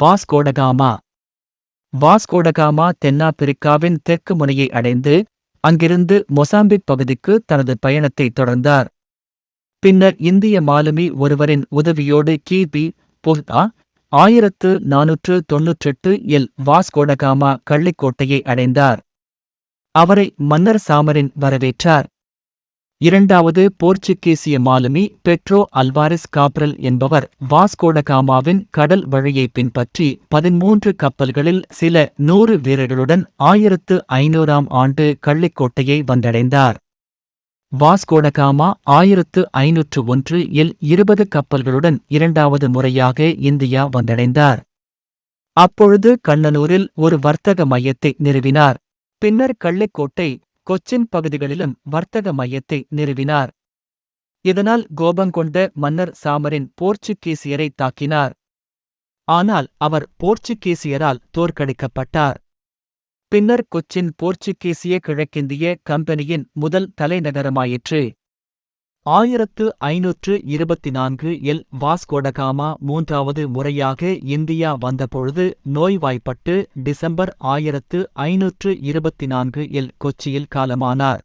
வாஸ்கோடகாமா. வாஸ்கோடகாமா தென்னாப்பிரிக்காவின் தெற்கு முனையை அடைந்து அங்கிருந்து மொசாம்பிக் பகுதிக்கு தனது பயணத்தை தொடர்ந்தார். பின்னர் இந்திய மாலுமி ஒருவரின் உதவியோடு கிபி புக்தா ஆயிரத்து நானூற்று தொன்னூற்றெட்டு இல் வாஸ்கோடகாமா கள்ளிக்கோட்டையை அடைந்தார். அவரை மன்னர் சாமரின் வரவேற்றார். இரண்டாவது போர்ச்சுகீசிய மாலுமி பெட்ரோ அல்வாரிஸ் காப்ரல் என்பவர் வாஸ்கோடகாமாவின் கடல் வழியை பின்பற்றி பதிமூன்று கப்பல்களில் சில நூறு வீரர்களுடன் ஆயிரத்து ஐநூறாம் ஆண்டு கள்ளிக்கோட்டையை வந்தடைந்தார். வாஸ்கோடகாமா ஆயிரத்து ஐநூற்று ஒன்று இல் இருபது கப்பல்களுடன் இரண்டாவது முறையாக இந்தியா வந்தடைந்தார். அப்பொழுது கண்ணனூரில் ஒரு வர்த்தக மையத்தை நிறுவினார். பின்னர் கள்ளிக்கோட்டை கொச்சின் பகுதிகளிலும் வர்த்தக மையத்தை நிறுவினார். இதனால் கோபங்கொண்ட மன்னர் சாமரின் போர்ச்சுகீசியரை தாக்கினார். ஆனால் அவர் போர்ச்சுகீசியரால் தோற்கடிக்கப்பட்டார். பின்னர் கொச்சின் போர்ச்சுகீசிய கிழக்கிந்திய கம்பெனியின் முதல் தலைநகரமாயிற்று. ஆயிரத்து ஐநூற்று இருபத்தி நான்கு எல். வாஸ்கோடகாமா மூன்றாவது முறையாக இந்தியா வந்தபொழுது நோய்வாய்ப்பட்டு டிசம்பர் ஆயிரத்து ஐநூற்று இருபத்தி நான்கு எல். கொச்சியில் காலமானார்.